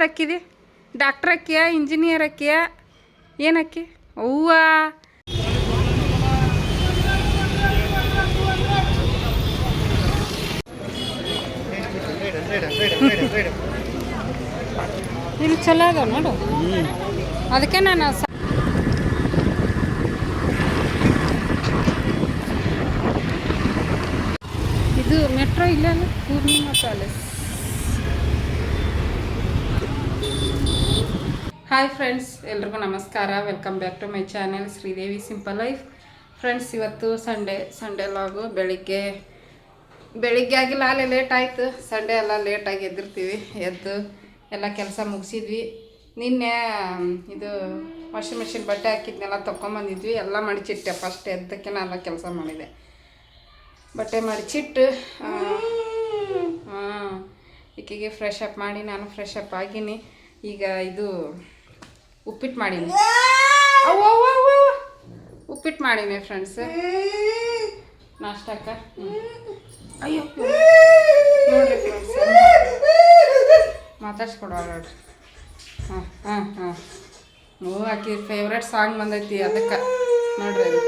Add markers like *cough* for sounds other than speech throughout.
ಯಾವ್ದು ಅಕ್ಕಿದೆ? ಡಾಕ್ಟ್ರ್ ಅಕ್ಕಿಯ? ಇಂಜಿನಿಯರ್ ಅಕ್ಕಿಯ? ಏನಕ್ಕಿ? ಅವ್ವ. ಇಲ್ಲಿ ಚಲೋ ಅದಾವ ನೋಡು. ಅದಕ್ಕೆ ನಾನು ಇದು ಮೆಟ್ರೋ ಇಲ್ಲ ಪೂರ್ಣಿಮಾ ಪ್ಯಾಲೇಸ್. ಹಾಯ್ ಫ್ರೆಂಡ್ಸ್ ಎಲ್ರಿಗೂ ನಮಸ್ಕಾರ. Welcome back to my channel Sridevi simple life friends ಇವತ್ತು ಸಂಡೇ ಸಂಡೇ ಲಾಗು ಬೆಳಿಗ್ಗೆ ಬೆಳಿಗ್ಗೆ ಆಗಿಲ್ಲ, ಅಲ್ಲೇ ಲೇಟ್ ಆಯಿತು. ಸಂಡೇ ಎಲ್ಲ ಲೇಟಾಗಿ ಎದ್ದಿರ್ತೀವಿ. ಎದ್ದು ಎಲ್ಲ ಕೆಲಸ ಮುಗಿಸಿದ್ವಿ. ನಿನ್ನೆ ಇದು ವಾಷಿಂಗ್ ಮಿಷಿನ್ ಬಟ್ಟೆ ಹಾಕಿದ್ನೆಲ್ಲ ತೊಗೊಂಬಂದಿದ್ವಿ ಎಲ್ಲ ಮಡಿಚಿಟ್ಟೆ. ಫಸ್ಟ್ ಎದ್ದಕ್ಕೆ ಎಲ್ಲ ಕೆಲಸ ಮಾಡಿದೆ. ಬಟ್ಟೆ ಮಡಚಿಟ್ಟು ಈಕೆಗೆ ಫ್ರೆಶ್ ಅಪ್ ಮಾಡಿ, ನಾನು ಫ್ರೆಶ್ ಅಪ್ ಆಗೀನಿ. ಈಗ ಇದು ಉಪ್ಪಿಟ್ಟು ಮಾಡೀನಿ. ಉಪ್ಪಿಟ್ಟು ಮಾಡೀನಿ ಫ್ರೆಂಡ್ಸ್ ನಾಷ್ಟಕ್ಕ ಅಯ್ಯೋ. ನೋಡ್ರಿ ಫ್ರೆಂಡ್ಸ್ ಮಾತಾಡ್ಸ್ಕೊಡುವ ನೋಡ್ರಿ. ಹಾಂ ಹಾಂ ಹಾಂ. ಓ ಆಕಿ ಫೇವ್ರೆಟ್ ಸಾಂಗ್ ಬಂದೈತಿ ಅದಕ್ಕೆ. ನೋಡ್ರಿ ಅದು.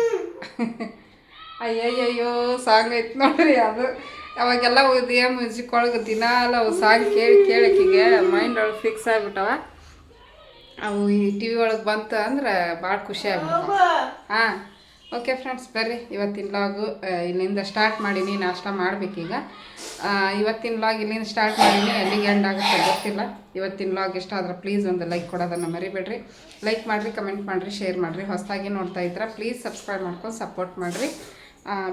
ಅಯ್ಯಯ್ಯಯ್ಯೋ ಸಾಂಗ್ ಐತಿ ನೋಡ್ರಿ ಅದು. ಅವಾಗೆಲ್ಲ ಉದಯ ಮ್ಯೂಸಿಕ್ ಒಳಗೆ ದಿನ ಅಲ್ಲ ಅವು ಸಾಂಗ್ ಕೇಳಿ ಕೇಳಿ ಆಕಿಗೆ ಮೈಂಡ್ ಒಳಗೆ ಫಿಕ್ಸ್ ಆಗ್ಬಿಟ್ಟವ. ಅವು ಈ ಟಿ ವಿ ಒಳಗೆ ಬಂತು ಅಂದ್ರೆ ಭಾಳ ಖುಷಿ ಆಗ್ಬಿಟ್ಟು ಹಾಂ ಓಕೆ ಫ್ರೆಂಡ್ಸ್ ಬರ್ರಿ. ಇವತ್ತಿನ ಲಾಗು ಇಲ್ಲಿಂದ ಸ್ಟಾರ್ಟ್ ಮಾಡೀನಿ ನಾಷ್ಟ ಮಾಡಬೇಕೀಗ. ಇವತ್ತಿನ ಲಾಗ್ ಇಲ್ಲಿಂದ ಸ್ಟಾರ್ಟ್ ಮಾಡೀನಿ ಎಲ್ಲಿಗೆ ಎಂಡ್ ಆಗುತ್ತೆ ಗೊತ್ತಿಲ್ಲ. ಇವತ್ತಿನ ಲಾಗ್ ಇಷ್ಟ ಆದ್ರೆ ಪ್ಲೀಸ್ ಒಂದು ಲೈಕ್ ಕೊಡೋದನ್ನು ಮರಿಬೇಡ್ರಿ. ಲೈಕ್ ಮಾಡಿರಿ ಕಮೆಂಟ್ ಮಾಡಿರಿ ಶೇರ್ ಮಾಡಿರಿ. ಹೊಸದಾಗಿ ನೋಡ್ತಾ ಇದ್ರೆ ಪ್ಲೀಸ್ ಸಬ್ಸ್ಕ್ರೈಬ್ ಮಾಡ್ಕೊಂಡು ಸಪೋರ್ಟ್ ಮಾಡಿರಿ.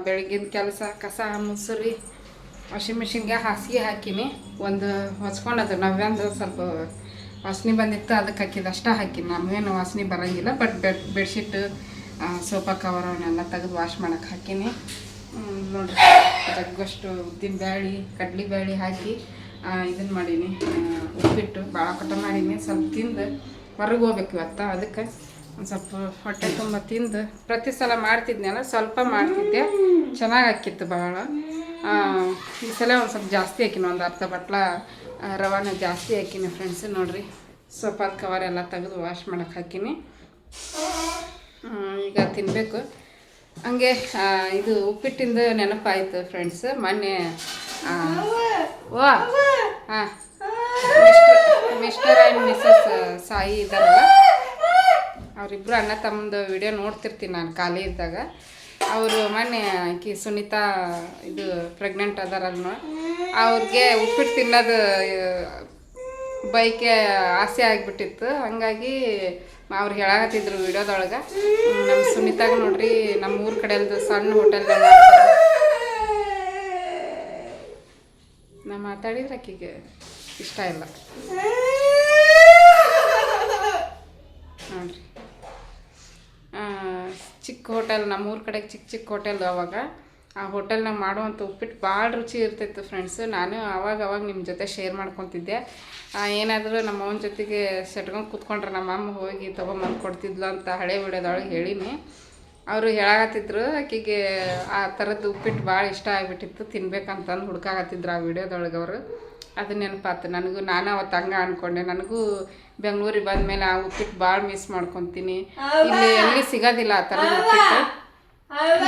ಬೆಳಗಿನ ಕೆಲಸ ಕಸ ಮುಸುರಿ ವಾಷಿಂಗ್ ಮಿಷಿನ್ಗೆ ಹಾಸಿಗೆ ಹಾಕಿನಿ. ಒಂದು ಹೊಚ್ಕೊಂಡದು ನವ್ಯಾಂದು ಸ್ವಲ್ಪ ವಾಸನೆ ಬಂದಿತ್ತು, ಅದಕ್ಕೆ ಹಾಕಿದ ಅಷ್ಟೇ ಹಾಕಿನಿ ನಮಗೇನು ವಾಸನೆ ಬರೋಂಗಿಲ್ಲ but bed bedsheet sofa cover ಅವನ್ನೆಲ್ಲ ತೆಗೆದು ವಾಶ್ ಮಾಡೋಕೆ ಹಾಕೀನಿ. ನೋಡಿರಿ. ಜಗ್ಗಷ್ಟು ಉದ್ದಿನ ಬ್ಯಾಳಿ, ಕಡ್ಲಿ ಬ್ಯಾಳಿ ಹಾಕಿ ಇದನ್ನು ಮಾಡೀನಿ. ಉಪ್ಪಿಟ್ಟು ಭಾಳ ಕಟ ಮಾಡೀನಿ. ಸ್ವಲ್ಪ ತಿಂದು ಹೊರಗೆ ಹೋಗ್ಬೇಕು ಇವತ್ತು, ಅದಕ್ಕೆ ಒಂದು ಸ್ವಲ್ಪ ಹೊಟ್ಟೆ ತುಂಬ ತಿಂದು ಪ್ರತಿ ಸಲ ಮಾಡ್ತಿದ್ನಲ್ಲ, ಸ್ವಲ್ಪ ಮಾಡ್ತಿದ್ದೆ. ಚೆನ್ನಾಗಿ ಹಾಕಿತ್ತು ಭಾಳ ಈ ಸಲ ಒಂದು ಸ್ವಲ್ಪ ಜಾಸ್ತಿ ಹಾಕಿನ, ಒಂದು ಅರ್ಧ ಬಟ್ಲ ರವಾನ ಜಾಸ್ತಿ ಹಾಕಿನಿ ಫ್ರೆಂಡ್ಸ್ ನೋಡಿರಿ. ಸೋಫಾದ ಕವರ್ ಎಲ್ಲ ತೆಗೆದು ವಾಶ್ ಮಾಡಕ್ಕೆ ಹಾಕಿನಿ. ಈಗ ತಿನ್ನಬೇಕು ಹಂಗೆ ಇದು ಉಪ್ಪಿಟ್ಟಿಂದ ನೆನಪಾಯ್ತು ಫ್ರೆಂಡ್ಸ್ ಮೊನ್ನೆ ಓ ಹಾಂ ಮಿಸ್ಟರ್ ಆ್ಯಂಡ್ ಮಿಸ್ಸಸ್ ಸಾಯಿ ಇದ್ದಾರಲ್ಲ ಅವರಿಬ್ಬರು ಅಣ್ಣ ತಮ್ಮದು ವಿಡಿಯೋ ನೋಡ್ತಿರ್ತೀನಿ ನಾನು ಖಾಲಿ ಇದ್ದಾಗ. ಅವರು ಮೊನ್ನೆ ಆಕಿ ಸುನೀತಾ ಇದು ಪ್ರೆಗ್ನೆಂಟ್ ಅದಾರಲ್ವ? ಅವ್ರಿಗೆ ಉಪ್ಪಿಟ್ಟು ತಿನ್ನೋದು ಬೈಕೆ ಆಸೆ ಆಗಿಬಿಟ್ಟಿತ್ತು. ಹಂಗಾಗಿ ಅವ್ರು ಹೇಳಾಕತ್ತಿದ್ರು ವಿಡಿಯೋದೊಳಗೆ. ನಮ್ಮ ಸುನೀತಾಗ ನೋಡ್ರಿ ನಮ್ಮ ಊರ ಕಡೆಯಲ್ದು ಸಣ್ಣ ಹೋಟೆಲ್ದಾಗ ನಾ ಮಾತಾಡಿದ್ರೆ ಆಕಿಗೆ ಇಷ್ಟ ಇಲ್ಲ. ನೋಡ್ರಿ. ಚಿಕ್ಕ ಹೋಟೆಲ್ ನಮ್ಮೂರ ಕಡೆಗೆ ಚಿಕ್ಕ ಚಿಕ್ಕ ಹೋಟೆಲ್ ಅವಾಗ. ಆ ಹೋಟೆಲ್ನಾಗ ಮಾಡುವಂಥ ಉಪ್ಪಿಟ್ಟು ಭಾಳ ರುಚಿ ಇರ್ತಿತ್ತು ಫ್ರೆಂಡ್ಸ್ ನಾನು ಅವಾಗ ಅವಾಗ ನಿಮ್ಮ ಜೊತೆ ಶೇರ್ ಮಾಡ್ಕೊತಿದ್ದೆ. ಏನಾದರೂ ನಮ್ಮ ಅವನ ಜೊತೆಗೆ ಸೆಟ್ಕೊಂಡು ಕೂತ್ಕೊಂಡ್ರೆ ನಮ್ಮ ಅಮ್ಮ ಹೋಗಿ ತೊಗೊಂಬಂದು ಕೊಡ್ತಿದ್ಲು ಅಂತ ಹಳೆ ವಿಡಿಯೋದೊಳಗೆ ಹೇಳೀನಿ. ಅವರು ಹೇಳಾಕತ್ತಿದ್ರು ಆಕೆಗೆ ಆ ಥರದ್ದು ಉಪ್ಪಿಟ್ಟು ಭಾಳ ಇಷ್ಟ ಆಗಿಬಿಟ್ಟಿತ್ತು ತಿನ್ಬೇಕಂತಂದು ಹುಡ್ಕಾಕತ್ತಿದ್ರು ಆ ವಿಡಿಯೋದೊಳಗೆ ಅವರು. ಅದು ನೆನಪಾತು. ನನಗೂ ನಾನು ಅವತ್ತು ಹಂಗೆ ಅನ್ಕೊಂಡೆ. ನನಗೂ ಬೆಂಗಳೂರಿಗೆ ಬಂದಮೇಲೆ ಆ ಉಪ್ಪಿಟ್ಟು ಭಾಳ ಮಿಸ್ ಮಾಡ್ಕೊತೀನಿ. ಇಲ್ಲಿ ಎಲ್ಲಿ ಸಿಗೋದಿಲ್ಲ ಆ ಥರದ ಉಪ್ಪಿಟ್ಟು.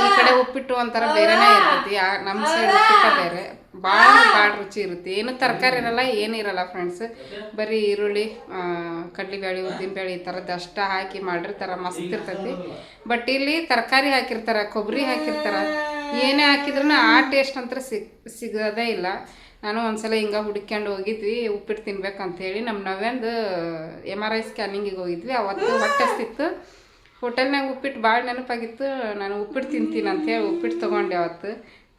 ಈ ಕಡೆ ಉಪ್ಪಿಟ್ಟು ಒಂಥರ ಬೇರೆನೇ ಇರ್ತೈತಿ. ಆ ನಮ್ಮ ಸೈಡ್ ಉಪ್ಪಿಟ್ಟು ಬೇರೆ. ಭಾಳ ಭಾಳ ರುಚಿ ಇರುತ್ತೆ. ಏನು ತರಕಾರಿ ಇರಲ್ಲ ಏನಿರಲ್ಲ ಫ್ರೆಂಡ್ಸ್ ಬರೀ ಈರುಳ್ಳಿ ಕಡ್ಲಿಬೇಳೆ ಉದ್ದಿನಬೇಳೆ ಈ ಥರದ್ದು ಅಷ್ಟ ಹಾಕಿ ಮಾಡಿರ್ತಾರೆ. ಮಸ್ತ್ ಇರ್ತೈತಿ. ಬಟ್ ಇಲ್ಲಿ ತರಕಾರಿ ಹಾಕಿರ್ತಾರೆ ಕೊಬ್ಬರಿ ಹಾಕಿರ್ತಾರೆ. ಏನೇ ಹಾಕಿದ್ರೂ ಆ ಟೇಸ್ಟ್ ಅಂತ ಸಿಗ್ ಸಿಗೋದೇ ಇಲ್ಲ. ನಾನು ಒಂದ್ಸಲ ಹಿಂಗೆ ಹುಡ್ಕ್ಯಂಡು ಹೋಗಿದ್ವಿ ಉಪ್ಪಿಟ್ಟು ತಿನ್ಬೇಕಂತೇಳಿ ನಮ್ಮ ನಾವೇಂದು ಎಂ ಆರ್ ಐ ಸ್ಕ್ಯಾನಿಂಗಿಗೆ ಹೋಗಿದ್ವಿ. ಅವತ್ತು ಹೊಟ್ಟೆ ಹಸ್ತಿತ್ತು. ಹೋಟೆಲ್ನಾಗ ಉಪ್ಪಿಟ್ಟು ಭಾಳ ನೆನಪಾಗಿತ್ತು. ನಾನು ಉಪ್ಪಿಟ್ಟು ತಿಂತೀನಿ ಅಂತೇಳಿ ಉಪ್ಪಿಟ್ಟು ತೊಗೊಂಡೆ ಅವತ್ತು.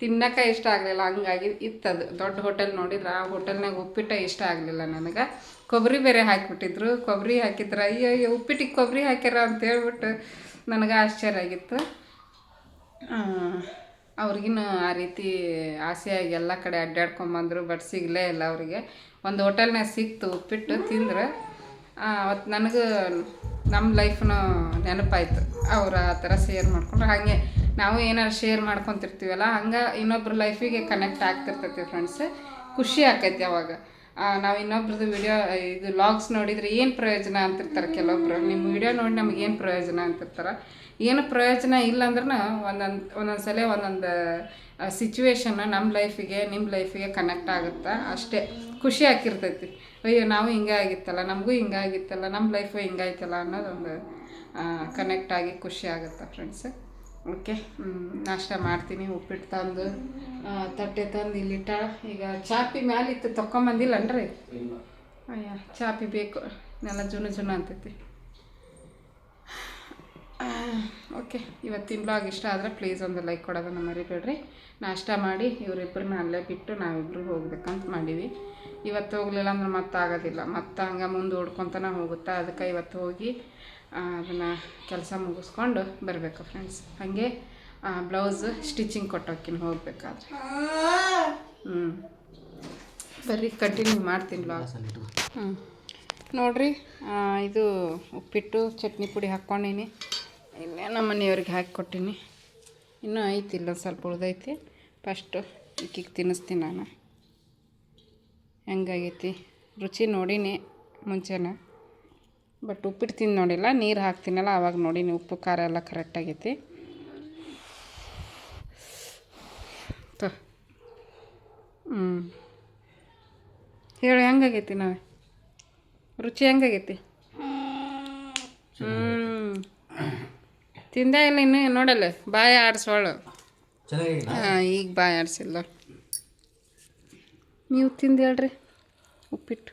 ತಿನ್ನಕ್ಕೆ ಇಷ್ಟ ಆಗಲಿಲ್ಲ. ಹಂಗಾಗಿ ಇತ್ತದು ದೊಡ್ಡ ಹೋಟೆಲ್ ನೋಡಿದ್ರೆ ಆ ಹೋಟೆಲ್ನಾಗ ಉಪ್ಪಿಟ್ಟು ಇಷ್ಟ ಆಗಲಿಲ್ಲ ನನಗೆ. ಕೊಬ್ಬರಿ ಬೇರೆ ಹಾಕಿಬಿಟ್ಟಿದ್ರು. ಕೊಬ್ಬರಿ ಹಾಕಿದ್ರೆ, ಅಯ್ಯೋ ಅಯ್ಯೋ, ಉಪ್ಪಿಟ್ಟಿಗೆ ಕೊಬ್ಬರಿ ಹಾಕ್ಯಾರ ಅಂತ ಹೇಳ್ಬಿಟ್ಟು ನನಗೆ ಆಶ್ಚರ್ಯ ಆಗಿತ್ತು. ಅವ್ರಿಗಿನ ಆ ರೀತಿ ಆಸೆಯಾಗಿ ಎಲ್ಲ ಕಡೆ ಅಡ್ಡಾಡ್ಕೊಂಬಂದರು, ಬಟ್ ಸಿಗಲೇ ಇಲ್ಲ ಅವರಿಗೆ. ಒಂದು ಹೋಟೆಲ್ನಾಗ ಸಿಕ್ತು ಉಪ್ಪಿಟ್ಟು ತಿಂದ್ರೆ. ಅವತ್ತು ನನಗೆ ನಮ್ಮ ಲೈಫ್ನು ನೆನಪಾಯ್ತು. ಅವ್ರು ಆ ಥರ ಶೇರ್ ಮಾಡ್ಕೊಂಡ್ರೆ. ಹಾಗೆ ನಾವು ಏನಾರು ಶೇರ್ ಮಾಡ್ಕೊತಿರ್ತೀವಲ್ಲ, ಹಂಗೆ ಇನ್ನೊಬ್ರ ಲೈಫಿಗೆ ಕನೆಕ್ಟ್ ಆಗ್ತಿರ್ತೈತಿ ಫ್ರೆಂಡ್ಸ್ ಖುಷಿ ಆಕೈತಿ ಅವಾಗ. ನಾವು ಇನ್ನೊಬ್ರದ್ದು ವಿಡಿಯೋ ಇದು ಲಾಗ್ಸ್ ನೋಡಿದ್ರೆ ಏನು ಪ್ರಯೋಜನ ಅಂತಿರ್ತಾರೆ ಕೆಲವೊಬ್ರು? ನಿಮ್ಮ ವಿಡಿಯೋ ನೋಡಿ ನಮ್ಗೆ ಏನು ಪ್ರಯೋಜನ ಅಂತಿರ್ತಾರೆ? ಏನು ಪ್ರಯೋಜನ ಇಲ್ಲ ಅಂದ್ರೂ ಒಂದೊಂದು ಒಂದೊಂದು ಸಲ ಒಂದೊಂದು ಸಿಚುವೇಶನ್ ನಮ್ಮ ಲೈಫಿಗೆ ನಿಮ್ಮ ಲೈಫಿಗೆ ಕನೆಕ್ಟ್ ಆಗುತ್ತೆ? ಅಷ್ಟೇ. ಖುಷಿ ಆಗಿರ್ತೈತಿ ಅಯ್ಯೋ ನಾವು ಹಿಂಗೆ ಆಗಿತ್ತಲ್ಲ ನಮಗೂ ಹಿಂಗೆ ಆಗಿತ್ತಲ್ಲ ನಮ್ಮ ಲೈಫು ಹಿಂಗಾಯ್ತಲ್ಲ ಅನ್ನೋದೊಂದು ಕನೆಕ್ಟ್ ಆಗಿ ಖುಷಿ ಆಗುತ್ತೆ ಫ್ರೆಂಡ್ಸ್ ಓಕೆ ನಾಷ್ಟ ಮಾಡ್ತೀನಿ ಉಪ್ಪಿಟ್ಟು ತಂದು ತಟ್ಟೆ ತಂದು ಇಲ್ಲಿಟ್ಟ. ಈಗ ಚಾಪಿ ಮ್ಯಾಲಿತ್ತು ತೊಗೊಂಬಂದಿಲ್ಲನ್ರಿ ಅಯ್ಯ ಚಾಪಿ ಬೇಕು ನೆಲ ಜುನು ಜುನು ಅಂತೈತಿ. ಓಕೆ, ಇವತ್ತಿನ ಬ್ಲಾಗ್ ಇಷ್ಟ ಆದರೆ ಪ್ಲೀಸ್ ಒಂದು ಲೈಕ್ ಕೊಡೋದನ್ನು ಮರಿಬೇಡ್ರಿ. ನಾಷ್ಟ ಮಾಡಿ ಇವರಿಬ್ಬರನ್ನ ಅಲ್ಲೇ ಬಿಟ್ಟು ನಾವಿಬ್ಬರು ಹೋಗ್ಬೇಕಂತ ಮಾಡೀವಿ. ಇವತ್ತು ಹೋಗಲಿಲ್ಲ ಅಂದ್ರೆ ಮತ್ತೆ ಆಗೋದಿಲ್ಲ. ಮತ್ತೆ ಹಂಗೆ ಮುಂದೆ ಓಡ್ಕೊತಾನೆ ಹೋಗುತ್ತಾ, ಅದಕ್ಕೆ ಇವತ್ತು ಹೋಗಿ ಅದನ್ನು ಕೆಲಸ ಮುಗಿಸ್ಕೊಂಡು ಬರಬೇಕು ಫ್ರೆಂಡ್ಸ್ ಹಾಗೆ ಬ್ಲೌಸ್ ಸ್ಟಿಚಿಂಗ್ ಕೊಟ್ಟೋಕಿನ ಹೋಗ್ಬೇಕಾದ್ರೆ. ಹ್ಞೂ ಬರ್ರಿ ಕಂಟಿನ್ಯೂ ಮಾಡ್ತೀನಿ ಬ್ಲೌಸ್ ಹ್ಞೂ ನೋಡ್ರಿ ಇದು ಉಪ್ಪಿಟ್ಟು, ಚಟ್ನಿ ಪುಡಿ ಹಾಕ್ಕೊಂಡೀನಿ. ಇಲ್ಲೇ ನಮ್ಮ ಮನೆಯವ್ರಿಗೆ ಹಾಕಿ ಕೊಟ್ಟೀನಿ. ಇನ್ನೂ ಐತಿ ಇಲ್ಲೊಂದು ಸ್ವಲ್ಪ ಉಳ್ದೈತಿ. ಫಸ್ಟು ಇಕ್ಕಿಗೆ ತಿನ್ನಿಸ್ತೀನಿ ನಾನು. ಹೆಂಗಾಗೈತಿ? ರುಚಿ ನೋಡೀನಿ ಮುಂಚೆನ. ಬಟ್ ಉಪ್ಪಿಟ್ಟು ತಿಂದು ನೋಡಿಲ್ಲ ನೀರು ಹಾಕ್ತೀನಲ್ಲ ಆವಾಗ ನೋಡೀನಿ ಉಪ್ಪು ಖಾರ ಎಲ್ಲ ಕರೆಕ್ಟಾಗೈತಿ ತ. ಹ್ಞೂ ಹೇಳಿ ಹೆಂಗಾಗೈತಿ ನಾವೇ? ರುಚಿ ಹೆಂಗಾಗೈತಿ? ಹ್ಞೂ ತಿಂದೇ ಇಲ್ಲ ಇನ್ನು ನೋಡಲ್ಲ ಬಾಯಿ ಆಡಿಸೋಳು ಹಾಂ ಈಗ ಬಾಯಿ ಆಡಿಸಿಲ್ಲ ನೀವು ತಿಂದು ಹೇಳ್ರಿ. ಉಪ್ಪಿಟ್ಟು.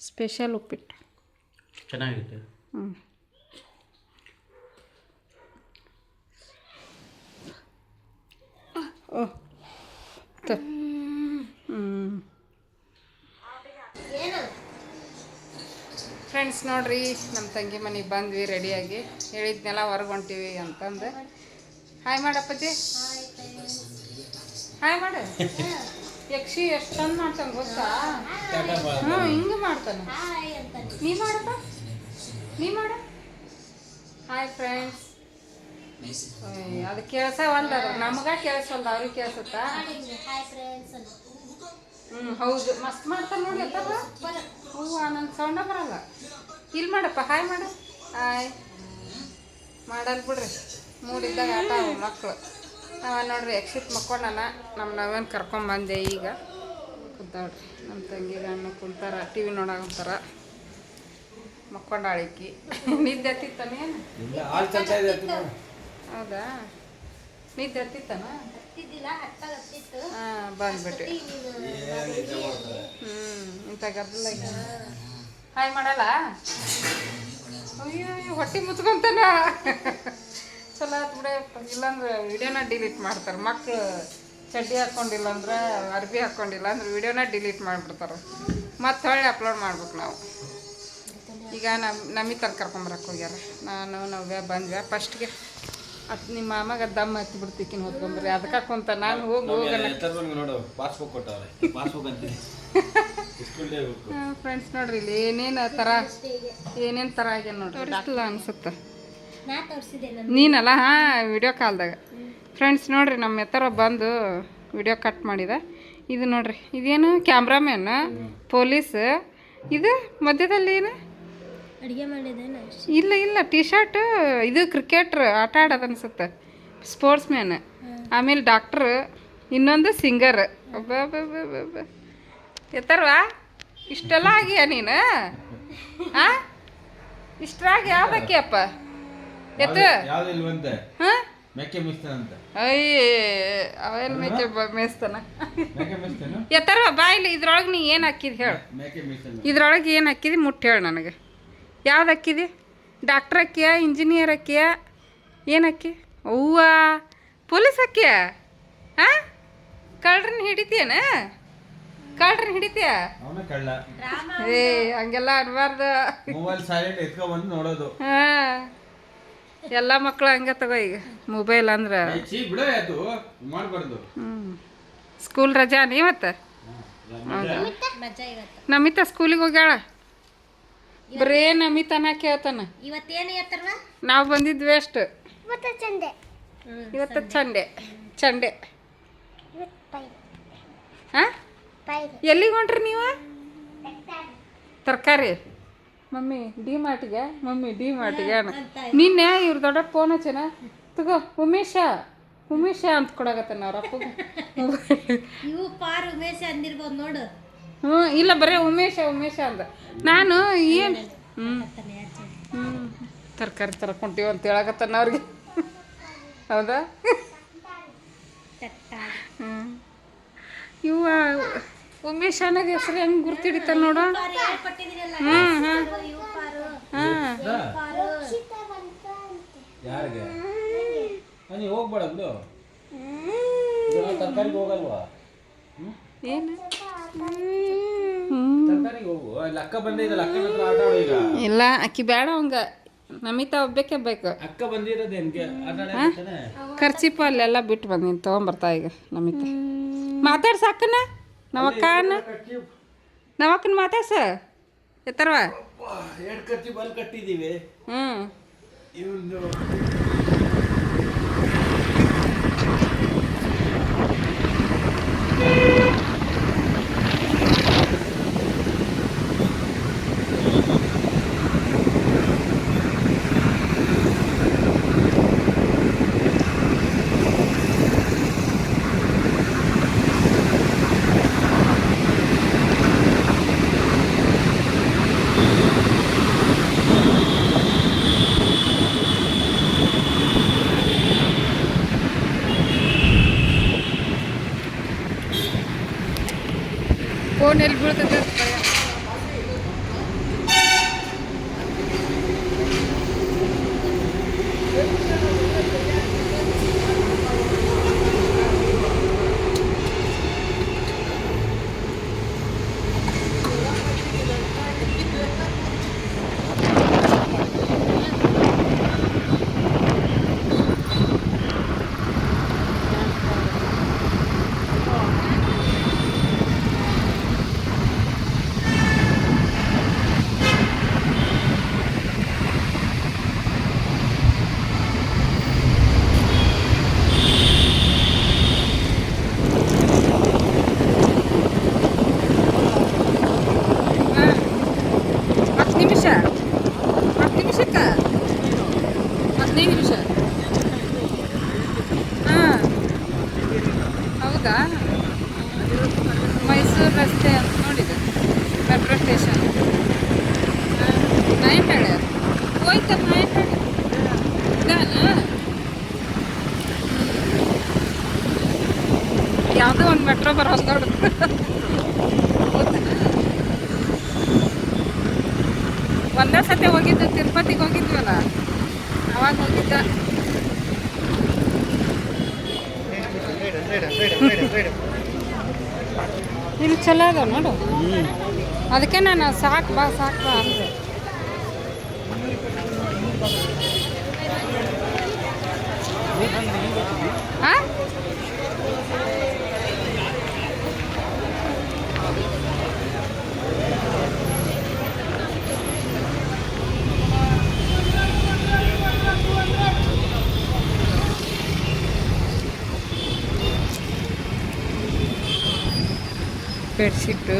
ಸ್ಪೆಷಲ್ ಉಪ್ಪಿಟ್ಟು. ಚೆನ್ನಾಗಿದೆ ಹ್ಞೂ ಓ ತ ಹ್ಞೂ ಫ್ರೆಂಡ್ಸ್ ನೋಡ್ರಿ ನಮ್ಮ ತಂಗಿ ಮನೆಗೆ ಬಂದ್ವಿ ರೆಡಿಯಾಗಿ. ಹೇಳಿದ್ನೆಲ್ಲ ಹೊರಗೆ ಹೊಂಟೀವಿ ಅಂತಂದು. ಹಾಯ್ ಮಾಡಪ್ಪಜ್ಜಿ ಹಾಯ್ ಮಾಡು. ಯಕ್ಷಿ, ಎಷ್ಟು ಚಂದ ಮಾಡ್ತಾನೆ ಗೊತ್ತಾ? ಹ್ಞೂ ಹಿಂಗೆ ಮಾಡ್ತಾನೆ. ನೀ ಮಾಡಪ್ಪ. ನೀ ಮಾಡ. ಹಾಯ್ ಫ್ರೆಂಡ್ಸ್ ಅದು ಕೇಳ್ಸವಲ್ದ ನಮಗ ಕೇಳಿಸಲ್ದ ಅವ್ರಿಗೆ ಕೇಳಿಸುತ್ತಾ ಹ್ಞೂ ಹೌದು. ಮಸ್ತ್ ಮಾಡ್ತಾನೆ ನೋಡಿ ಅತ್ತವ ಹೂವ ನನ್ನ ಸೌಂಡ ಬರಲ್ಲ. ಇಲ್ಲಿ ಮಾಡಪ್ಪ ಹಾಯ್ ಮಾಡು. ಹಾಯ್. ಮಾಡಲ್ ಬಿಡ್ರಿ. ಮೂಡಿದ್ದಾಗ ಆಟ ಮಕ್ಕಳು ನಾವು ನೋಡ್ರಿ ಯಕ್ಷಿತ್ ಮಕ್ಕೊಂಡನ. ನಮ್ಮ ನಾವೇನು ಕರ್ಕೊಂಬಂದೆ ಈಗ. ಕುಂತಾವ್ರಿ. ನಮ್ಮ ತಂಗಿ ಗಣ್ಣು ಕುಂತಾರ ಟಿ ವಿ ನೋಡಾಕಂತಾರ ಮಕ್ಕೊಂಡಾಳಿಕಿ ನಿದ್ದೆ ಹತ್ತಿತ್ತಾನೇನು. ಹೌದಾ? ನಿದ್ದೆ ಹತ್ತಿತ್ತಾನ? ಹಾಂ ಬಂದ್ಬಿಟ್ಟು. ಹ್ಞೂ ಇಂಥ ಗದ್ದಲ ಹಾಯ್ ಮಾಡಲ್ಲ? ಅಯ್ಯೋ ಹೊಟ್ಟೆ ಮುಚ್ಕೊಂತಾನ. ಚಲೋ ಆತ್ ಬಿಡ. ಇಲ್ಲಾಂದ್ರೆ ವಿಡಿಯೋನ ಡಿಲೀಟ್ ಮಾಡ್ತಾರೆ. ಮಕ್ಳು ಚಡ್ಡಿ ಹಾಕ್ಕೊಂಡಿಲ್ಲ ಅಂದ್ರೆ ಅರ್ಬಿ ಹಾಕ್ಕೊಂಡಿಲ್ಲ ಅಂದ್ರೆ ವಿಡಿಯೋನ ಡಿಲೀಟ್ ಮಾಡಿಬಿಡ್ತಾರೆ. ಮತ್ತೆ ಹೊಳ್ಳಿ ಅಪ್ಲೋಡ್ ಮಾಡ್ಬೇಕು ನಾವು. ಈಗ ನಮ್ಮ ನಮಿತಲ್ಲಿ ಕರ್ಕೊಂಬರಕ್ಕೆ ಹೋಗ್ಯಾರ. ನಾನು ನವ್ಯ ಬಂದ್ವಿ. ಫಸ್ಟ್ಗೆ ಅದು ನಿಮ್ಮ ಮಾಮಾಗ ದಮ್ ಹತ್ತಿ ಬಿಡ್ತಿಕ್ಕಿನ ಹೊತ್ಕೊಂಬರ್ರಿ ಅದಕ್ಕೆ ಕುಂತ ನಾನು ಹೋಗಿ ಹೋಗೋಣ. ಎತ್ತರ್ಬಂಗ್ ನೋಡು ಪಾಸ್ಬುಕ್ ಕೊಟ್ಟವ್ರೆ. ಪಾಸ್ಬುಕ್ ಫ್ರೆಂಡ್ಸ್ ನೋಡ್ರಿ ಇಲ್ಲಿ ಏನೇನು ಥರ ಏನೇನು ಥರ ಆಗ್ಯಾನ ನೋಡ್ರಿ. ಇಲ್ಲ ಅನ್ಸುತ್ತೆ. ನೀನಲ್ಲ? ಹಾಂ ವಿಡಿಯೋ ಕಾಲ್ದಾಗ ಫ್ರೆಂಡ್ಸ್ ನೋಡ್ರಿ ನಮ್ಮ ಎತ್ತರ ಬಂದು ವಿಡಿಯೋ ಕಟ್ ಮಾಡಿದೆ. ಇದು ನೋಡ್ರಿ ಇದೇನು ಕ್ಯಾಮ್ರಾಮ್ಯಾನ್ ಪೊಲೀಸ್ ಇದು ಮಧ್ಯದಲ್ಲಿ ಏನು? ಅಡಿಗೆ ಮಾಡಿದ್ದೇನೆ ಇಲ್ಲ ಇಲ್ಲ ಟಿ ಶರ್ಟ್ ಇದು ಕ್ರಿಕೆಟ್ರ್ ಆಟ ಆಡೋದು ಅನ್ಸುತ್ತೆ. ಸ್ಪೋರ್ಟ್ಸ್ ಮ್ಯಾನ್ ಆಮೇಲೆ ಡಾಕ್ಟರ್ ಇನ್ನೊಂದು ಸಿಂಗರ್ ಎತ್ತರ್ವಾ? ಇಷ್ಟೆಲ್ಲ ಆಗಿಯ ನೀನು? ಆ? ಇಷ್ಟರಾಗಿ ಯಾವ್ದಕ್ಕೆ ಅಪ್ಪ. ಎತ್ತು. ಯಾವ್ದು ಇಲ್ವಂತೆ? ಹಾಂ? ಮೇಕೆ ಅಯ್ಯ ಅವೆಲ್ಲ ಮೇಕೆ ಮೇಯ್ಸ್ತಾನ. ಬಾಯಿಲಿ ಇದ್ರೊಳಗೆ ನೀ ಏನು ಹಾಕಿದ್ ಹೇಳು. ಇದ್ರೊಳಗೆ ಏನು ಹಾಕಿದಿ ಮುಟ್ಟು ಹೇಳು ನನಗೆ. ಯಾವ್ದು ಅಕ್ಕಿದೆ? ಡಾಕ್ಟ್ರ್ ಅಕ್ಕಿಯಾ ಇಂಜಿನಿಯರ್ ಅಕ್ಕಿಯ? ಏನಕ್ಕಿ ಹೂವ ಅವ್ವ ಪೊಲೀಸ್ ಅಕ್ಕಿಯ? ಹಾಂ? ಕಳ್ರನ್ನ ಹಿಡಿತೀಯನ? ಕಳ್ರನ್ನ ಹಿಡಿತೀಯ? ಏ ಹಂಗೆಲ್ಲ ಅನ್ಬಾರ್ದು. ಮೊಬೈಲ್ ಸೈಲೆಂಟ್ ಎತ್ಕೊಂಡ್ ಬಂದು ನೋಡೋದು. ಹಾ. ಎಲ್ಲ ಮಕ್ಕಳು ಹಂಗೆ ತಗೋ ಈಗ ಮೊಬೈಲ್ ಅಂದ್ರೆ. ಹ್ಮ್. ಸ್ಕೂಲ್ ರಜಾ ಇವತ್ತು? ನಮಿತ ಸ್ಕೂಲಿಗೆ ಹೋಗ್ಯಾಳ? ಬರೇ ನಮಿತನ ಕೇಳ್ತಾನ ಇವತ್ತೇನು ಹೇಳ್ತಾರಲ್ಲ ನಾವು ಬಂದಿದ್ವಿ ಅಷ್ಟು. ಇವತ್ತು ಚಂದೆ ಇವತ್ತು ಚಂಡೆ. ಚಂಡೆ. ಹಾಂ? ಎಲ್ಲಿಗೆ ಹೊಂಟ್ರಿ ನೀವು? ತರಕಾರಿ. ಮಮ್ಮಿ ಡಿ ಮಾರ್ಟಿಗೆ ಮಮ್ಮಿ ಡಿ ಮಾರ್ಟಿಗೆ ಅಣ್ಣ. ನಿನ್ನೆ ಇವ್ರ ದೊಡ್ಡ ಫೋನ್ ಹಚ್ಚನ ತಗೋ ಉಮೇಶ ಉಮೇಶ ಅಂತ ಕೊಡಾಕತ್ತಾನ ಅವ್ರ ಅಪ್ಪಗೆ. *laughs* ಇವು ಪಾರು ಉಮೇಶ ಅಂದಿರ್ಬೋದು ನೋಡು. ಹ್ಞೂ ಇಲ್ಲ ಬರೀ ಉಮೇಶ ಉಮೇಶ ಅಂದ. ನಾನು ಏನು ಹ್ಞೂ ಹ್ಞೂ ತರಕಾರಿ ತರ್ಕೊಂತೀವಿ ಅಂತ ಹೇಳಕತ್ತಾನ ಅವ್ರಿಗೆ. ಹೌದಾ. ಹ್ಞೂ ಇವ ಉಮೇಶ್ ಅನ್ನೋದು ಹೆಸರು ಹೆಂಗೆ ಗುರ್ತಿಡಿತ ನೋಡು. ಹ್ಞೂ ಹಾಂ. ನೀ ಹೋಗ್ಬೇಡ ಬಿಡು. ತರಕಾರಿಗೆ ಹೋಗಲ್ವಾ? ಹ್ಮ್? ಏನು? ಅಕ್ಕ ಬಂದಿದ್ದಲ್ಲ ಅಕ್ಕನ ಹತ್ರ ಆಟ ಆಡು ಈಗ. ಇಲ್ಲ ಅಕ್ಕಿ ಬೇಡ ಅವಂಗ. ನಮಿತಾ ಒಬ್ಬಕ್ಕೆ ಬೇಕು. ಅಕ್ಕ ಬಂದಿರೋದು ಹೆಂಗೆ? ಖರ್ಚಿಪ ಅಲ್ಲೆಲ್ಲ ಬಿಟ್ಟು ಬಂದಿನಿ. ತೊಗೊಂಬರ್ತಾ ಈಗ ನಮಿತಾ. ಮಾತಾಡ್ಸ ಅಕ್ಕನ? ನಮ್ಮಕ್ಕ ನಮ್ಮಕ್ಕನ ಮಾತಾಡ್ಸ. ಎತ್ತರವ? ಎರಡು ಕಟ್ಟಿ ಬಲ್ ಕಟ್ಟಿದ್ದೀವಿ. ಹ್ಞೂ ಒಂದು ಸತಿ ಹೋಗಿದ್ದು ತಿರುಪತಿಗೆ ಹೋಗಿದ್ವಲ್ಲ, ಅವಾಗ ಹೋಗಿದ್ದ. ಇಲ್ಲಿ ಚಲೋ ಅದ ನೋಡು. ಅದಕ್ಕೆ ನಾನು ಸಾಕು ಬಾ ಸಾಕು ಬಾ ಅಂದೆ ಆ? ಬೆಡ್ಶೀಟು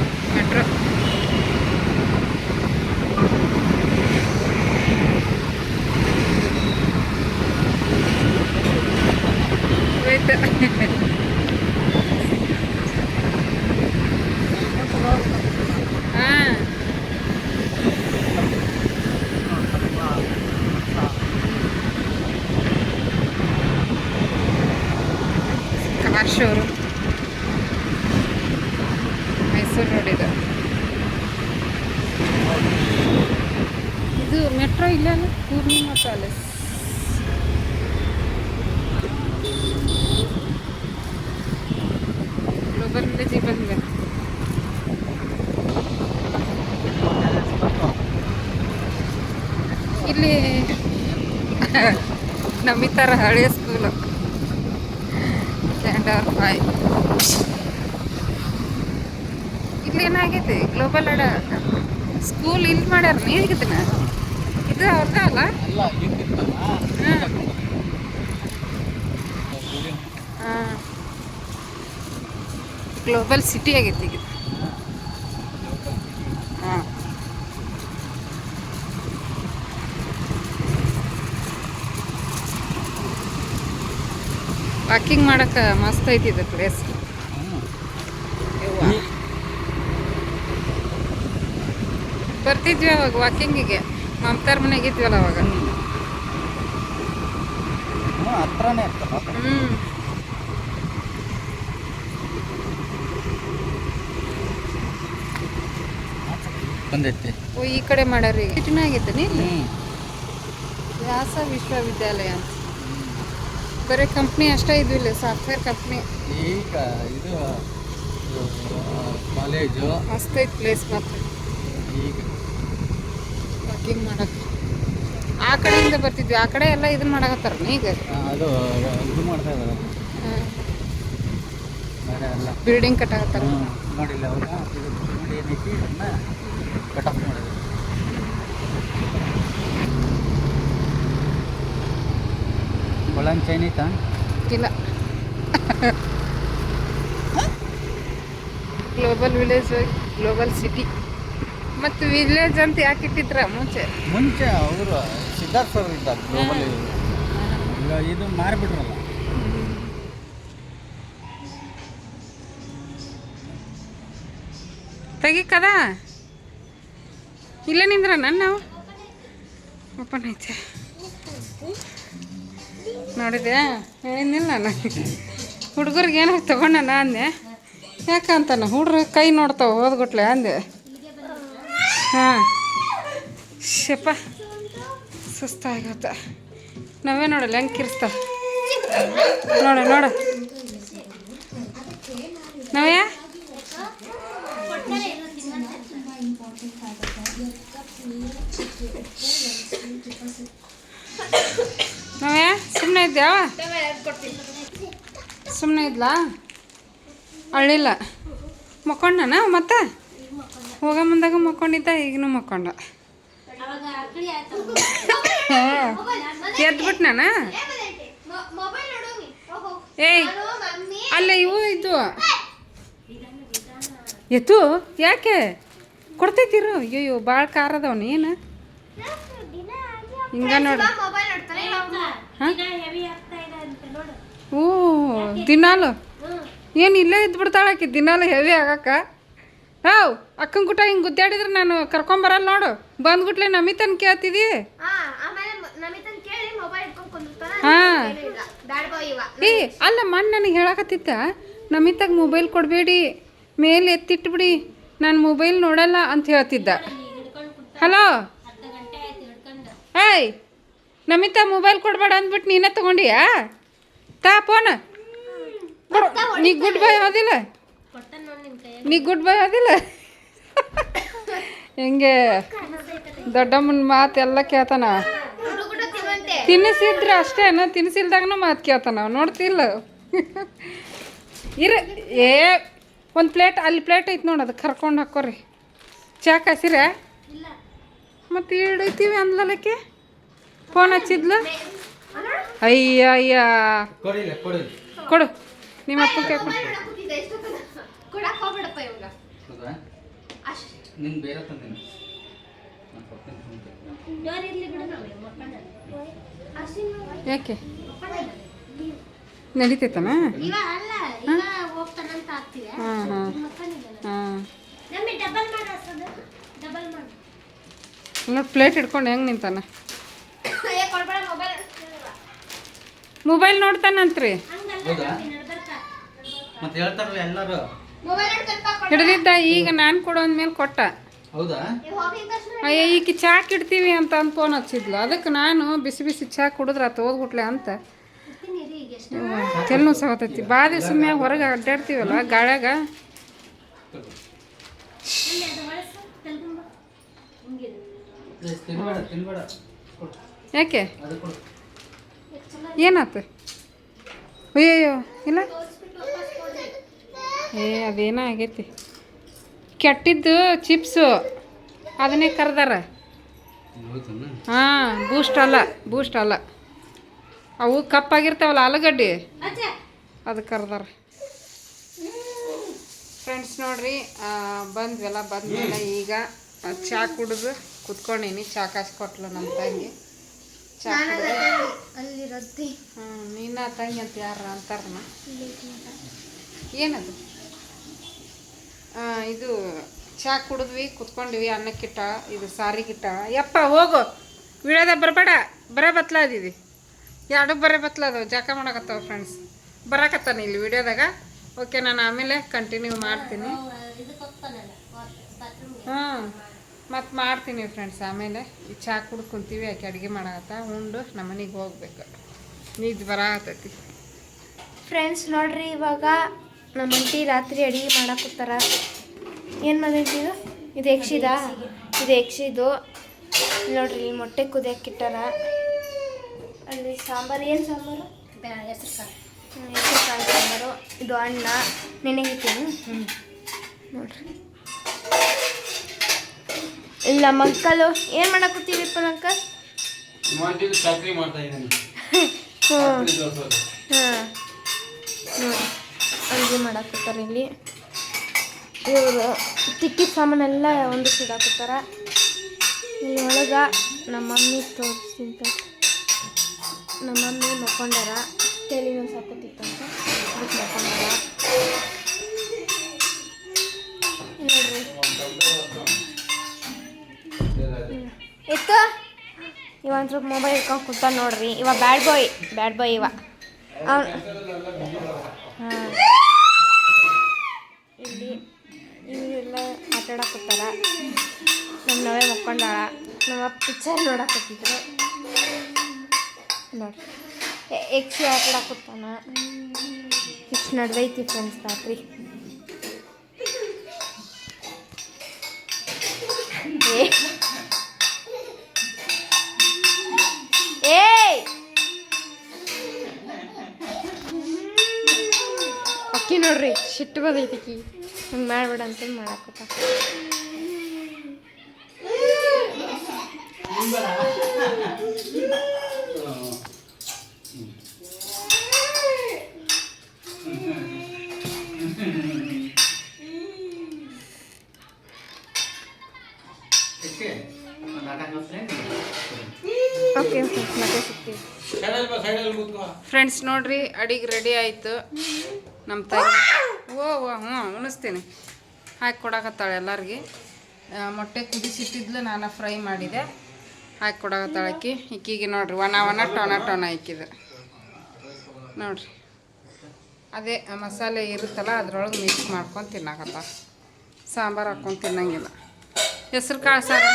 ಹೋಯ್ತು ಮೆಟ್ರೋ *laughs* ಹೋಯ್ತು ಹಾಂ ಕಾರ್ ಶೋರೂಮ್ ಮೈಸೂರು ರೋಡ್ ಇದು ಇದು ಮೆಟ್ರೋ ಇಲ್ಲ ಅಲ್ಲ ಪೂರ್ಣಿಮಾ ಪ್ಯಾಲೇಸ್ ಗ್ಲೋಬಲ್ ವಿಲೇಜ್ ಬಂದ್ವಿ ಇಲ್ಲಿ ನಮ್ಮ ಈ ಥರ ಹಳೆಯ ಸ್ಕೂಲು ಫೈ ಇಲ್ಲಿ ಏನಾಗೈತಿ ಗ್ಲೋಬಲ್ ಅಡ ಸ್ಕೂಲ್ ಇಲ್ಲಿ ಮಾಡ್ಯಾರ ನೀರಿಗಿದನ ಇದು ಅವ್ರದ ಅಲ್ಲ? ಗ್ಲೋಬಲ್ ಸಿಟಿ ಆಗೈತಿ ಈಗ ಹಾಂ ವಾಕಿಂಗ್ ಮಾಡಕ್ಕೆ ಮಸ್ತ್ ಐತಿ ಇದು ಪ್ಲೇಸ್ ಬರ್ತಿದ್ವಿ ಅವಾಗ ವಾಕಿಂಗಿಗೆ ಮಮತಾರ ಮನೆಗೆ ಇದ್ವಲ್ಲ ಅವಾಗ. ಹ್ಞೂ ಹತ್ರನೇ ಇರ್ತಲ್ಲ ಹ್ಞೂ ಬಂದೈತಿ. ಓ ಈ ಕಡೆ ಮಾಡ್ಯಾರ ಈಗ ಸಿಟಿನ ಆಗೈತೆ ನೀ ವ್ಯಾಸ ವಿಶ್ವವಿದ್ಯಾಲಯ ಅಂತ. ಬರೀ ಕಂಪ್ನಿ ಅಷ್ಟೇ ಇದು ಇಲ್ಲ ಸಾಫ್ಟ್ವೇರ್ ಕಂಪ್ನಿ ಈಗ ಇದು ಕಾಲೇಜು ಮಸ್ತ್ ಐತಿ ಪ್ಲೇಸ್ ಮಾತ್ರ. ಈಗ. ವಾಕಿಂಗ್ ಮಾಡಕ್ಕೆ ಆ ಕಡೆಯಿಂದ ಬರ್ತಿದ್ವಿ ಆ ಕಡೆ ಎಲ್ಲ ಇದನ್ನ ಮಾಡಕತ್ತಾರ ಈಗ? ಅದು ಇದು ಮಾಡ್ತಾ ಇದ್ದಾರೆ ಬಿಲ್ಡಿಂಗ್ ಕಟ್ಟಾಕತ್ತಾರ? ನೋಡಿಲ್ಲ ಅವಾಗ ಇದು ನೋಡಿ ಏನೈತಿ ಇದನ್ನ ಕಟ್ ಆಫ್ ಮಾಡಿದ್ರು ಒಳಂಚ ಏನೈತಾ ಇಲ್ಲ. ಗ್ಲೋಬಲ್ ವಿಲೇಜ್ ಗ್ಲೋಬಲ್ ಸಿಟಿ ಮತ್ತು ವಿಲೇಜ್ ಅಂತ ಯಾಕೆ ಇಟ್ಟಿದ್ರ ಮುಂಚೆ? ಮುಂಚೆ ಅವರು ಸಿದ್ಧಾರ್ಥ ಸರ್ ಇದ್ದಾರೆ ಗ್ಲೋಬಲ್ ಈಗ ಇದು ಮಾರಿಬಿಟ್ರಲ್ಲ. ತೆಗಿಕದ? ಇಲ್ಲ ನಿಂದ್ರ ನನ್ನ? ನಾವು ಓಪನ್ ಐತೆ. ನೋಡಿದೆ ಹೇಳಿದ್ನಿಲ್ಲ ನಾನು. ಹುಡುಗರಿಗೆ ಏನಾಗ ತಗೊಂಡನ ಅಂದೆ. ಯಾಕಂತಾನ ಹುಡ್ರು ಕೈ ನೋಡ್ತಾವೆ ಹೋದ್ಗುಟ್ಲೆ ಅಂದೆ. ಹಾಂ. ಶಪ ಸುಸ್ತಾಗತ್ತ. ನಾವೇ ನೋಡಲ್ಲ, ಹೆಂಗೆ ಕಿರ್ಸ್ತ ನೋಡ ನೋಡ. ನಾವೇ? ನಾವೇ? ಸುಮ್ಮನೆ ಇದ್ದ್ಯಾವ ಸುಮ್ಮನೆ ಇದ್ಲಾ? ಅಳ್ಳಿಲ್ಲ. ಮಕ್ಕೊಂಡನ ಮತ್ತೆ? ಹೋಗ ಮುಂದಾಗ ಮಕ್ಕೊಂಡಿದ್ದ, ಈಗನು ಮಕ್ಕೊಂಡ. ಅವಾಗ ಅಕಳಿ ಆಯ್ತು ಎದ್ಬಿಟ್ಟು ನಾನು ಮೊಬೈಲ್ ನೋಡೋಮಿ ಓಹೋ ಏಯ್, ಅಲ್ಲ ಇವು ಇದು ಎತ್ತು ಯಾಕೆ? ಕೊಡ್ತೈತಿರು? ಅಯ್ಯೋ ಭಾಳ ದಿನ ಹಿಂಗ ನೋಡು. ಓ ದಿನಾಲು? ಏನು ಇಲ್ಲೇ ಇದ್ದು ಬಿಡ್ತಾಳೆ ಆಕಿ? ದಿನಾಲು ಹೆವಿ ಆಗಕ್ಕ? ಹಾವ್ ಅಕ್ಕನ ಗುಟ ಹಿಂಗೆ ಗುದ್ದಾಡಿದ್ರೆ ನಾನು ಕರ್ಕೊಂಬರಲ್ಲ ನೋಡು. ಬಂದ್ಬಿಟ್ಲೆ ನಮಿತನ್ ಕೇಳ್ತಿದಿ ಹಾ. ಏ ಅಲ್ಲ ಮಣ್ಣು ನನಗೆ ಹೇಳಕತ್ತಿತ್ತ? ನಮಿತಾಗ ಮೊಬೈಲ್ ಕೊಡಬೇಡಿ. ಮೇಲೆ ಎತ್ತಿಟ್ಬಿಡಿ. ನಾನು ಮೊಬೈಲ್ ನೋಡಲ್ಲ ಅಂತ ಹೇಳ್ತಿದ್ದ. ಹಲೋ ಏಯ್ ನಮಿತಾ ಮೊಬೈಲ್ ಕೊಡ್ಬೇಡ ಅಂದ್ಬಿಟ್ಟು ನೀನೇ ತಗೊಂಡಿಯಾ? ತಾ ಫೋನ್ ನೀ ಗುಡ್ ಬೈ ಹೋದಿಲ್ಲ? ನೀ ಗುಡ್ ಬೈ ಹೋದಿಲ್ಲ? ಹೆಂಗೆ? ದೊಡ್ಡಮ್ಮನ ಮಾತು ಎಲ್ಲ ಕೇಳ್ತಾನ. ತಿನ್ನಿಸಿದ್ರೆ ಅಷ್ಟೇನ ತಿನ್ನಿಸಿಲ್ದಾಗನು ಮಾತು ಕೇಳ್ತಾನ. ನೋಡ್ತಿಲ್ಲ. ಇರ. ಏ ಒಂದು ಪ್ಲೇಟ್ ಅಲ್ಲಿ ಪ್ಲೇಟ್ ಐತೆ ನೋಡಿ ಅದು ಕರ್ಕೊಂಡು ಹಾಕೋರಿ. ಚಾ ಕಾಸಿರ ಮತ್ತೆ ಇಡೈತೀವಿ ಅಂದ್ಲಲ್ಲಕ್ಕೆ ಫೋನ್ ಹಚ್ಚಿದ್ಲು? ಅಯ್ಯ ಅಯ್ಯ ಕೊಡಿ. ಕೊಡು. ನಿಮ್ಮ ಅಪ್ಪ ಯಾಕೆ? ನಡೀತೈತನ? ಇವ ಅಲ್ಲ ಇವ ಹೋಗ್ತಾನಂತ ಆಗ್ತಿದೆ. ಹಾಂ ಹಾಂ. ಹಾಂ. ನೋಡಿ ಪ್ಲೇಟ್ ಹಿಡ್ಕೊಂಡು ಹೆಂಗೆ ನಿಂತಾನ? ಮೊಬೈಲ್ ಮೊಬೈಲ್ ನೋಡ್ತಾನಂತ್ರಿ. ಹಂಗಲ್ಲ ಹೌದಾ? ಮತ್ತೆ ಹೇಳ್ತಾರಲ್ಲ ಎಲ್ಲರೂ. ಮೊಬೈಲ್ ಹಿಡ್ಕೊಂತ ಹಿಡ್ದಿದ್ದ ಈಗ ನಾನು ಕೊಡೋ ಅಂದ್ಮೇಲೆ ಕೊಟ್ಟ. ಹೌದಾ? ಅಯ್ಯ ಈಗ ಚಾ ಇಡ್ತೀವಿ ಅಂತ ಅಂದ್ ಫೋನ್ ಹಚ್ಚಿದ್ಲು. ಅದಕ್ಕೆ ನಾನು ಬಿಸಿ ಬಿಸಿ ಚಾ ಕುಡಿದ್ರೆ ಆತ ತೋದ್ಬಿಟ್ಲೆ ಅಂತ. ಕೆಲ್ನು ರೀ ಬಾ ದಿವಸ ತೆಲ್ನು ಸವತೈತಿ. ಭಾಳ ದಿವ್ಸ ಮ್ಯಾಗ ಹೊರಗೆ ಅಡ್ಡಾಡ್ತೀವಲ್ಲ ಗಾಳ್ಯಾಗ? ತಿನ್ಬೇಡ ತಿನ್ಬೇಡ. ಯಾಕೆ? ಅದು ಅಯ್ಯೋ ಇಲ್ಲ? ಏ, ಅದೇನೋ ಆಗೈತಿ. ಕೆಟ್ಟಿದ್ದು ಚಿಪ್ಸು. ಅದನ್ನೇ ಕರೆದಾರ. ಹಾಂ ಬೂಸ್ಟ್ ಅಲ್ಲ ಬೂಸ್ಟ್ ಅಲ್ಲ. ಅವು ಕಪ್ಪಾಗಿರ್ತಾವಲ್ಲ ಆಲೂಗಡ್ಡೆ? ಅದು ಕರೆದಾರ. ಫ್ರೆಂಡ್ಸ್ ನೋಡ್ರಿ ಬಂದ್ವಲ್ಲ, ಬಂದ್ಮೇಲೆ ಈಗ ಚಾ ಕುಡಿದು ಕುತ್ಕೊಂಡೀನಿ. ಚಾ ಕಾಸು ಕೊಟ್ಲು ನಮ್ಮ ತಂಗಿ. ಅಲ್ಲಿ ರದ್ದಿ ಹ್ಞೂ ನೀನ ತಂಗಿ ಅಂತ ಯಾರ ಅಂತಾರನ ಏನದು? ಆ, ಇದು ಚಾ ಕುಡಿದ್ವಿ ಕುತ್ಕೊಂಡ್ವಿ ಅನ್ನಕ್ಕಿಟ್ಟ ಇದು ಸಾರಿಗಿಟ್ಟ. ಯಪ್ಪ ಹೋಗು. ವಿಡಿಯೋದಾಗ ಬರಬೇಡ. ಬರೇ ಬತ್ಲಾದಿದಿ ಎರಡು ಬರೇ ಬತ್ಲಾದವು ಜಾಕ ಮಾಡಕತ್ತವ ಫ್ರೆಂಡ್ಸ್ ಬರಕತ್ತಾನೆ ಇಲ್ಲಿ ವಿಡಿಯೋದಾಗ? ಓಕೆ ನಾನು ಆಮೇಲೆ ಕಂಟಿನ್ಯೂ ಮಾಡ್ತೀನಿ. ಹ್ಞೂ ಹೋಗ್ತಾನಲ್ಲ ಬಾತ್ರೂಮ್ಗೆ ಹಾಂ ಮತ್ತು ಮಾಡ್ತೀನಿ ಫ್ರೆಂಡ್ಸ್ ಆಮೇಲೆ ಈ ಚಾ ಕುಡ್ ಕುಂತೀವಿ ಆಕೆ ಅಡುಗೆ ಮಾಡಕತ್ತ? ಉಂಡು ನಮ್ಮನೆಗೆ ಹೋಗ್ಬೇಕು. ನಿದ್ದು ಬರಾಕತ್ತೈತಿ. ಫ್ರೆಂಡ್ಸ್ ನೋಡ್ರಿ ಇವಾಗ ನಮ್ಮ ಅಂಟಿ ರಾತ್ರಿ ಅಡಿಗೆ ಮಾಡಾಕತ್ತಾರ ಏನು ಮಾಡೈತಿ ಇದು? ಎಕ್ಸಿದ ಇದು ಎಕ್ಸಿದು ನೋಡ್ರಿ ಮೊಟ್ಟೆ ಕುದಿಯಕ್ಕಿಟ್ಟಾರ ಅಲ್ಲಿ ಸಾಂಬಾರು ಏನು ಸಾಂಬಾರು? ಹೆಸರು ಕಾಳು ಹೆಸರು ಕಾಳು ಸಾಂಬಾರು. ಇದು ಅನ್ನ. ಹ್ಞೂ ನೋಡ್ರಿ. ಇಲ್ಲ ಮಕ್ಕಳು ಏನು ಮಾಡಾಕತ್ತೀವಿಪ್ಪ ಅಂಕ ಚಾಕ್ರಿ ಮಾಡ್ತಾ ಇದ್ದೀನಿ ಹಾಂ ಅಡುಗೆ ಮಾಡಾಕತ್ತಾರ ಇಲ್ಲಿ ಇವರು ತಿಕ್ಕಿ ಸಾಮಾನೆಲ್ಲ ಒಂದು ಸಿಡಾಕತ್ತಾರ ಇಲ್ಲಿ ಒಳಗೆ ನಮ್ಮ ಮಮ್ಮಿ ತೋರಿಸ್ತಿಂತ ನಮ್ಮ ಮಮ್ಮಿ ಮಕ್ಕೊಂಡಾರ ತಲೆ ಒಂದು ಸಾಕೋತಿತ್ತು ಅದಕ್ಕೆ ಮಕ್ಕೊಂಡಾರ ಎತ್ತ ಇವ ಒಂದು ಸ್ವಲ್ಪ ಮೊಬೈಲ್ ಇಟ್ಕೊಂಡು ಕೂತ ನೋಡ್ರಿ. ಇವ ಬ್ಯಾಡ್ ಬಾಯ್ ಬ್ಯಾಡ್ ಬಾಯ್ ಇವ. ಅವ್ನ್- ಹಾಂ. ಇಲ್ಲಿ ಇವರೆಲ್ಲ ಆಟ ಆಡಕತ್ತಾರ ನಮ್ಮ ನವೆ ಮಕ್ಕೊಂಡಾಳ. ನಮ್ಮ ಪಿಕ್ಚರ್ ನೋಡಕತ್ತಿದ್ರು ನೋಡ್ರಿ. ಎಕ್ಸಿ ಆಟ ಆಡಕತ್ತಾನ ಇಷ್ಟು ನಡ್ದೈತಿ ಫ್ರೆಂಡ್ಸ್ ರಾತ್ರಿ ಏ ಸಿಟ್ಟು ಬಂದೈತಿ ಹಿಂಗೆ ಮಾಡ್ಬೇಡ ಅಂತಂದು ಮಾಡಾಕಪ್ಪ ಓಕೆ ಫ್ರೆಂಡ್ಸ್ ನೋಡ್ರಿ ಅಡಿಗೆ ರೆಡಿ ಆಯಿತು. ನಮ್ಮ ತಾಯಿ ಓ ಓ ಹ್ಞೂ ಉಣಿಸ್ತೀನಿ. ಹಾಕಿ ಕೊಡಕತ್ತಾಳೆ ಎಲ್ಲರಿಗೆ. ಮೊಟ್ಟೆ ಕುದಿಸಿಟ್ಟಿದ್ಲು ನಾನು ಫ್ರೈ ಮಾಡಿದೆ. ಹಾಕಿ ಕೊಡಕತ್ತಾಳೆ ಅಕ್ಕಿ ಇಕ್ಕಿಗೆ ನೋಡ್ರಿ ಒಣ ಒಣ ಟೊಣ ಟೊಣ ಇಕ್ಕಿದೆ ನೋಡ್ರಿ. ಅದೇ ಮಸಾಲೆ ಇರುತ್ತಲ್ಲ ಅದ್ರೊಳಗೆ ಮಿಕ್ಸ್ ಮಾಡ್ಕೊಂಡು ತಿನ್ನಕತ್ತ. ಸಾಂಬಾರು ಹಾಕ್ಕೊಂಡು ತಿನ್ನಂಗಿಲ್ಲ. ಹೆಸ್ರು ಕಾಳು ಸಾರು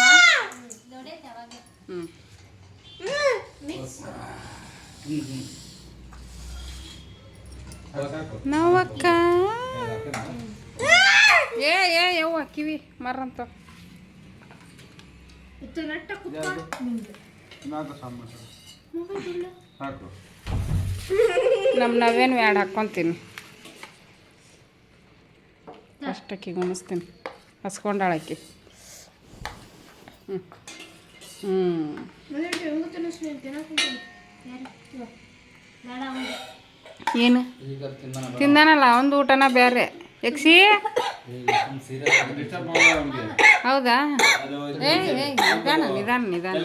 ಹ್ಞೂ ನಾವಕ್ಕ. ಏ ಏ ಯವ್ವ ಕಿವಿ ಮರಂತ. ನಮ್ಮ ನವೇನು ಎರಡು ಹಾಕ್ಕೊಂತೀನಿ ಅಷ್ಟಕ್ಕೆ ಗುಣಿಸ್ತೀನಿ. ಹಸ್ಕೊಂಡಾಳಕ್ಕಿ. ಹ್ಞೂ ಹ್ಞೂ. ಏನು ತಿಂದಾನಲ್ಲ ಒಂದು ಊಟನ ಬೇರೆ ಯಕ್ಷಿ ಅವ್ನಿಗೆ ಹೌದಾ ನಿಧಾನ ನಿಧಾನ ನಿಧಾನ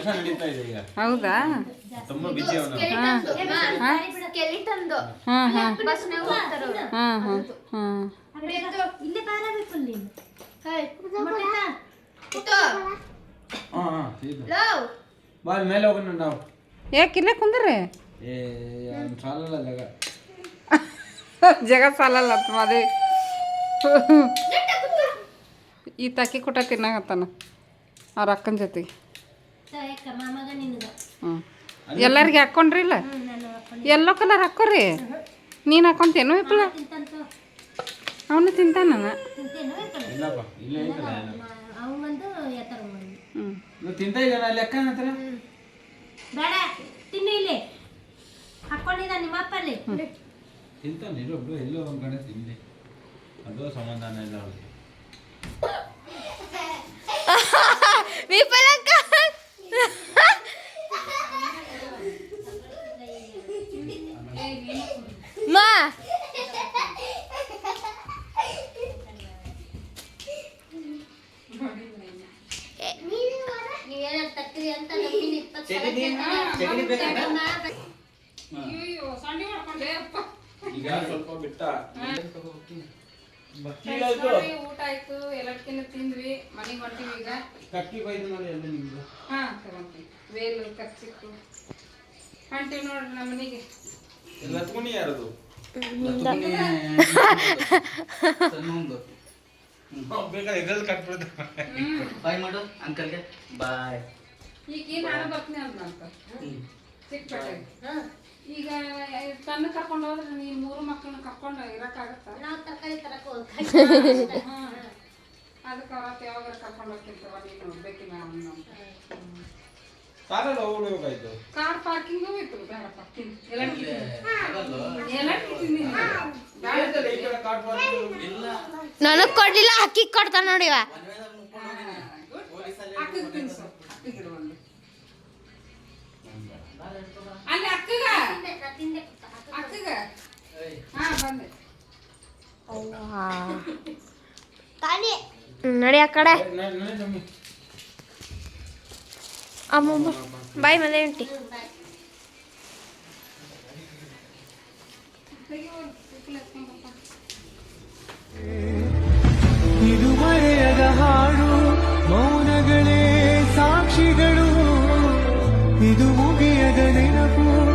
ಹೌದಾ ಹಾಂ ಹಾಂ ಹಾಂ. ಹಾಂ ಹಾಂ ಹಾಂ ಇಲ್ಲೇ ಬಾರ ಬೇಕು ನೀನು ಮೊಟ್ಟೆ ತಾ. ಇತ್ತು. ಹಾಂ ಹಾಂ ಇದು ಲವ್. ಬಾ ಅಲ್ಲಿ ಮೇಲೆ ಹೋಗೋಣ ನಾವು ಯಾಕೆ ಇಲ್ಲೇ ಕುಂದ್ರಿ ಏ ಸಾಲಲ್ಲ ಜಾಗ ಸಾಲಲ್ಲ ಮದುವೆ ಈ ತಕ್ಕಿ ಕೊಟ್ಟ ತಿನ್ನಾಗತ್ತಾನ ಅವ್ರ ಅಕ್ಕನ ಜೊತೆಗೆ. ಹ್ಞೂ ಎಲ್ಲರಿಗೆ ಹಾಕ್ಕೊಂಡ್ರಿ ಇಲ್ಲ? ಎಲ್ಲೋ ಕಲರ್ ಹಾಕೋರಿ? ನೀನು ಹಾಕೊಂತೇನು ಇಪ್ಪಳ ಅವನು ತಿಂತಾನ ಹ್ಞೂ ತಿಂತಾನೆ ಇಲ್ಲೊಬ್ರು ಎಲ್ಲೋ ಒಂದು ಕಡೆ ತಿಂದೆ ಅದು ಸಮಾಧಾನ ಇಲ್ಲ ಅವ್ರಿಗೆ *laughs* ವಿಫಲಕ್ಕ. ಮಾ ನೀವೇನಾದ್ರು ತರ್ತೀರಿ ಅಂತ ನಮ್ಮಿನ ಇಪ್ಪತ್ತು ಅಯ್ಯೋ ಸಂಡಿ ಮಾಡ್ಕೊಂಡೆ ಅಪ್ಪ ಈಗ ಸ್ವಲ್ಪ ಬಿಟ್ಟ ನೋಡಿ, ಊಟ ಆಯ್ತು ಎಲ್ಲಕ್ಕಿನ್ನ ತಿಂದ್ವಿ ಮನೆಗೆ ಹೊಂಟಿವಿ ಈಗ ಕಕ್ಕಿ ಬೈದು ನೋಡಿ ಎಲ್ಲ ನಿಮ್ದು ಹಾಂ ತಗೊಂತೀವಿ ವೇಲು ಕಚ್ಚಿತ್ತು ಹೊಂಟಿವಿ ನೋಡ್ರಿ ನಮ್ಮ ಮನೆಗೆ. ಲತ್ಗುಣಿ ಯಾರದು? ಬೇಕಾದ್ರೆ ಇದ್ರಲ್ಲಿ ಕಟ್ಬಿಡ್ತಾರೆ ಬಾಯ್ ಮಾಡು ಅಂಕಲ್ಗೆ. ಬಾಯ್. ಈಗ ನಾನು ಬರ್ತೀನಿ ಅಂತ ಈಗ ತನ್ನ ಕರ್ಕೊಂಡು ಹೋದ್ರೆ ನೀ ಮೂರು ಮಕ್ಕಳನ್ನ ಕರ್ಕೊಂಡು ಇರೋಕ್ಕಾಗತ್ತಾ? ನಾವು ತರಕಾರಿ ತರಕ *laughs* ಅದಕ್ಕೆ ಅವತ್ತು ಯಾವಾಗ ಕರ್ಕೊಂಡು ಹೋಗ್ತಿರ್ತಾವ ನೀನು ಬೇಕಿನ ಕಾರಲ್ಲಿ ಕಾರ್ ಪಾರ್ಕಿಂಗು ಈ ಕಡೆ ಮಾಡ್ಕೊಂಡು ಇಲ್ಲ. ನನಗ್ ಕೊಡ್ಲಿಲ್ಲ ಅಕ್ಕಿ ಕೊಡ್ತಾನ ನೋಡಿವ ಅಲ್ಲಿ ಅಕ್ಕಗ? ಅಕ್ಕಗ? ಹಾ ಬಂದೆ. ನಡಿ ಆ ಕಡೆ. ನೋಡಿ ನೋಡಿ ತಮ್ಮಿ ಅಮ್ಮಮ್ಮ. ಬಾಯ್ ಮನೆ ಉಂಟಿ ಇದುವರೆಯದ ಹಾಡು ಮೌನಗಳೇ ಸಾಕ್ಷಿಗಳು. ಇದು ಮುಗಿಯದ ನೆನಪು.